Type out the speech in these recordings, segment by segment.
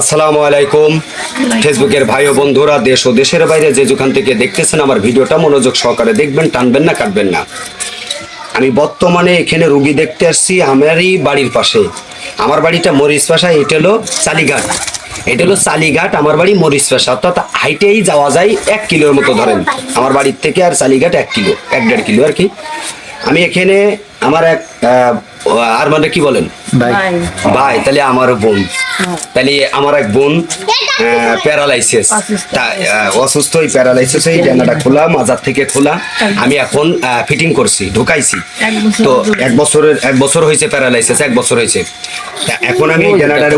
আসসালামু আলাইকুম। ফেসবুকের ভাই ও বন্ধুরা দেশ ও দেশের বাইরে যে যেখান থেকে দেখতেছেন আমার ভিডিওটা মনোযোগ সহকারে দেখবেন টানবেন না কাটবেন না। আমি বর্তমানে এখানে রুগী দেখতে আসছি আমারই বাড়ির পাশে। আমার বাড়িটা মরিচ পাশা এটা হলো চালিঘাট। এটা হলো চালিঘাট আমার বাড়ি মরিচ পাশা অর্থাৎ হাইটেই যাওয়া যায় এক কিলোর মতো ধরেন। আমার বাড়ির থেকে আর চালিঘাট এক কিলো এক দেড় কিলো আর কি। আমি এখানে আমার এক আর মানে কি বলেন? ভাই তাহলে আমার বোন। তাহলে আমার এক বোন প্যারালাইসিস অসুস্থ। এই প্যারালাইসিস এই জানাটা খোলা মাজার থেকে খোলা। আমি এখন ফিটিং করছি ঢুকাইছি। এক বছর তো এক বছরের এক বছর হয়েছে প্যারালাইসিস এক বছর হয়েছে। এখন আমি জানাটারে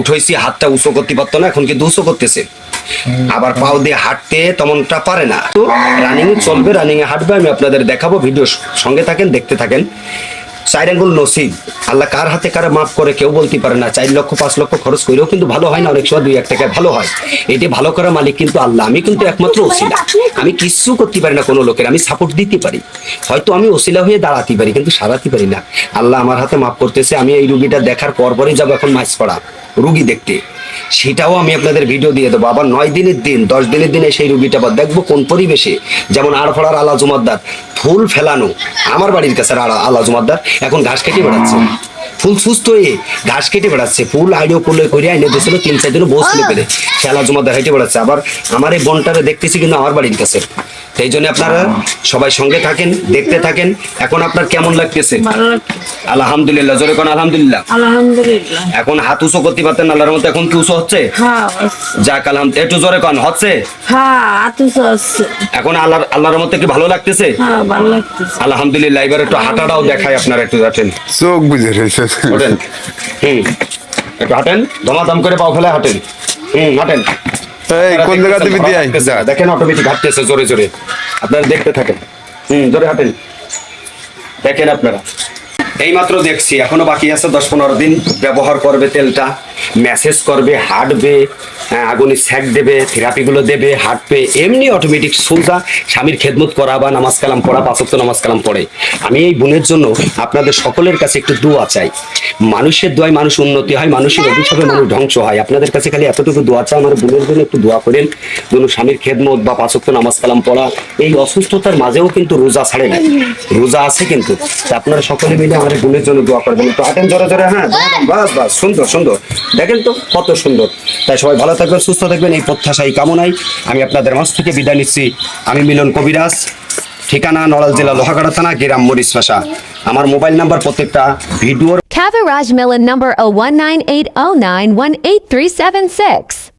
উঠেছি হাতটা উঁচু করতে পারতো না এখন কিন্তু উঁচু করতেছে। আবার পাও দিয়ে হাঁটতে তেমনটা পারে না। তো রানিং চলবে রানিং এ হাঁটবে আমি আপনাদের দেখাবো ভিডিও সঙ্গে থাকেন দেখতে থাকেন। চার আঙ্গুল নসিব। আল্লাহ কার হাতে কারা মাফ করে কেউ বলতে পারে না। চার লক্ষ পাঁচ লক্ষ খরচ করেও কিন্তু ভালো হয় না অনেক সময় দুই এক টাকায় ভালো হয়। এটি ভালো করার মালিক কিন্তু আল্লাহ। আমি কিন্তু একমাত্র ওসিলা। আমি কিছু করতে পারি না কোনো লোকের। আমি সাপোর্ট দিতে পারি। হয়তো আমি ওসিলা হয়ে দাঁড়াতে পারি কিন্তু সারাতে পারি না। আল্লাহ আমার হাতে মাফ করতেছে। আমি এই রুগীটা দেখার পর পরই যাব এখন মাছ পড়া। রুগী দেখতে। সেটাও আমি আপনাদের ভিডিও দিয়ে দেবো। আবার নয় দিনের দিন, দশ দিনের দিনে সেই রুগীটা আবার দেখব কোন পরিবেশে। যেমন আড়ফড়ার আলা জুমাদ্দার, ফুল ফেলানো, আমার বাড়ির কাছে আলা- জুমাদ্দার, এখন ঘাস কেটে বেড়াচ্ছে। ফুল সুস্থ হয়ে ঘাস কেটে বেড়াচ্ছে। ফুল আইডিও করলে করে আইনে দিয়েছিল তিন চার দিন বসলে পেরে খেলা জমাদার হেঁটে বেড়াচ্ছে। আবার আমার এই বনটারে দেখতেছি কিন্তু আমার বাড়ির কাছে। সেই জন্য আপনারা সবাই সঙ্গে থাকেন দেখতে থাকেন। এখন আপনার কেমন লাগতেছে? আলহামদুলিল্লাহ জোরে কোন আলহামদুলিল্লাহ? আলহামদুলিল্লাহ। এখন হাত উঁচু করতে পারতেন আল্লাহর মতো এখন কি উঁচু হচ্ছে? হ্যাঁ যাক আলহাম একটু জোরে কন হচ্ছে? হ্যাঁ আতুস আছে এখন আল্লাহর আল্লাহর মতো কি ভালো লাগতেছে? হ্যাঁ ভালো আলহামদুলিল্লাহ এবার একটু হাঁটাটাও দেখাই আপনারা একটু দেখেন চোখ বুঝে রয়েছে ওঠেন হুম একটু হাঁটেন দমাদম করে পাও ফেলে হাঁটেন হুম হাঁটেন। এই কোন জায়গা দিবি দিয়ে দেখেন অটোমেটিক হাঁটতেছে জোরে জোরে। আপনারা দেখতে থাকেন। হুম জোরে হাঁটেন। দেখেন আপনারা। এইমাত্র দেখছি এখনও বাকি আছে দশ পনেরো দিন। ব্যবহার করবে তেলটা। মেসেজ করবে হাঁটবে হ্যাঁ, আগুনে স্যাক দেবে থেরাপিগুলো দেবে হাঁটবে এমনি অটোমেটিক সোজা স্বামীর খেদমত করা বা নামাজ কালাম পড়া পাঁচক্ত নামাজ কালাম পড়ে। আমি এই বোনের জন্য আপনাদের সকলের কাছে একটু দোয়া চাই। মানুষের দোয়ায় মানুষ উন্নতি হয় মানুষের অভিশাপে মানুষ ধ্বংস হয়। আপনাদের কাছে খালি এতটুকু দোয়া চাই আমার বোনের জন্য একটু দোয়া করেন যেন স্বামীর খেদমত বা পাঁচক্ত নামাজ কালাম পড়া এই অসুস্থতার মাঝেও কিন্তু রোজা ছাড়ে না। রোজা আছে কিন্তু। আপনারা সকলে মিলে এই বোনের জন্য দোয়া করবেন। তো আটেন জোরে জোরে হ্যাঁ বাস বাস সুন্দর সুন্দর। দেখেন তো, কত সুন্দর। তাই সবাই ভালো থাকবেন, সুস্থ থাকবেন, এই প্রত্যাশাই কামনাই আমি আপনাদের মাঝ থেকে বিদায় নিচ্ছি। আমি মিলন কবিরাজ, ঠিকানা নড়াল জেলা লোহাগাড়া থানা, গ্রাম মরিস ভাষা। আমার মোবাইল নাম্বার প্রত্যেকটা ভিডিওর Kaviraj Millen number 019809188376.